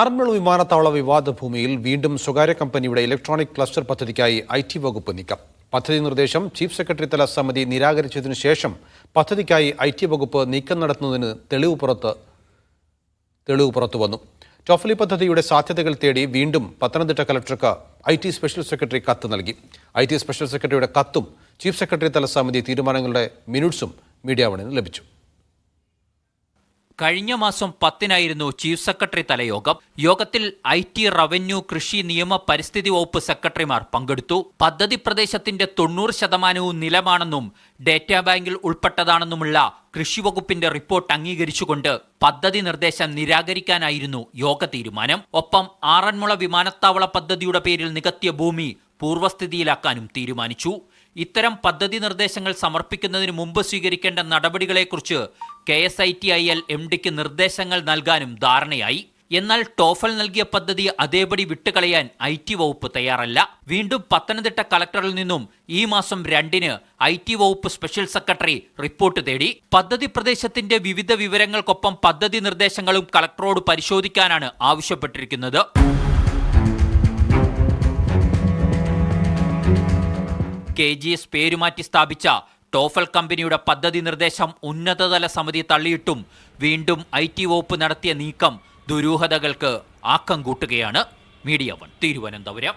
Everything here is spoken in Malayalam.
ആറന്മുള വിമാനത്താവള വിവാദ ഭൂമിയിൽ വീണ്ടും സ്വകാര്യ കമ്പനിയുടെ ഇലക്ട്രോണിക് ക്ലസ്റ്റർ പദ്ധതിക്കായി ഐ ടി വകുപ്പ് നീക്കം. പദ്ധതി നിർദ്ദേശം ചീഫ് സെക്രട്ടറി തല സമിതി നിരാകരിച്ചതിനു ശേഷം പദ്ധതിക്കായി ഐ ടി വകുപ്പ് നീക്കം നടത്തുന്നതിന് തെളിവ് പുറത്ത് തെളിവ് പുറത്തു വന്നു. ടോഫലി പദ്ധതിയുടെ സാധ്യതകൾ തേടി വീണ്ടും പത്തനംതിട്ട കലക്ടർക്ക് ഐ ടി സ്പെഷ്യൽ സെക്രട്ടറി കത്ത് നൽകി. ഐ ടി സ്പെഷ്യൽ സെക്രട്ടറിയുടെ കത്തും ചീഫ് സെക്രട്ടറി തല സമിതി തീരുമാനങ്ങളുടെ മിനിറ്റ്സും മീഡിയ വണിന് ലഭിച്ചു. കഴിഞ്ഞ മാസം പത്തിനായിരുന്നു ചീഫ് സെക്രട്ടറി തലയോഗം. യോഗത്തിൽ ഐ ടി റവന്യൂ കൃഷി നിയമ പരിസ്ഥിതി വകുപ്പ് സെക്രട്ടറിമാർ പങ്കെടുത്തു. പദ്ധതി പ്രദേശത്തിന്റെ തൊണ്ണൂറ് ശതമാനവും നിലമാണെന്നും ഡേറ്റാ ബാങ്കിൽ ഉൾപ്പെട്ടതാണെന്നുമുള്ള കൃഷി വകുപ്പിന്റെ റിപ്പോർട്ട് അംഗീകരിച്ചുകൊണ്ട് പദ്ധതി നിർദ്ദേശം നിരാകരിക്കാനായിരുന്നു യോഗ തീരുമാനം. ഒപ്പം ആറന്മുള വിമാനത്താവള പദ്ധതിയുടെ പേരിൽ നികത്തിയ ഭൂമി പൂർവസ്ഥിതിയിലാക്കാനും തീരുമാനിച്ചു. ഇത്തരം പദ്ധതി നിർദ്ദേശങ്ങൾ സമർപ്പിക്കുന്നതിന് മുമ്പ് സ്വീകരിക്കേണ്ട നടപടികളെക്കുറിച്ച് K S I T I L M ഡിക്ക് നിർദ്ദേശങ്ങൾ നൽകാനും ധാരണയായി. എന്നാൽ ടോഫൽ നൽകിയ പദ്ധതി അതേപടി വിട്ടുകളയാൻ ഐ ടി വകുപ്പ് തയ്യാറല്ല. വീണ്ടും പത്തനംതിട്ട കളക്ടറിൽ നിന്നും ഈ മാസം രണ്ടിന് ഐ ടി വകുപ്പ് സ്പെഷ്യൽ സെക്രട്ടറി റിപ്പോർട്ട് തേടി. പദ്ധതി പ്രദേശത്തിന്റെ വിവിധ വിവരങ്ങൾക്കൊപ്പം പദ്ധതി നിർദ്ദേശങ്ങളും കളക്ടറോട് പരിശോധിക്കാനാണ് ആവശ്യപ്പെട്ടിരിക്കുന്നത്. കെ ജി എസ് പേരുമാറ്റി സ്ഥാപിച്ച ടോഫൽ കമ്പനിയുടെ പദ്ധതി നിർദ്ദേശം ഉന്നതതല സമിതി തള്ളിയിട്ടും വീണ്ടും ഐ ടി വകുപ്പ് നടത്തിയ നീക്കം ദുരൂഹതകൾക്ക് ആക്കം കൂട്ടുകയാണ് മീഡിയ വൺ. തിരുവനന്തപുരം.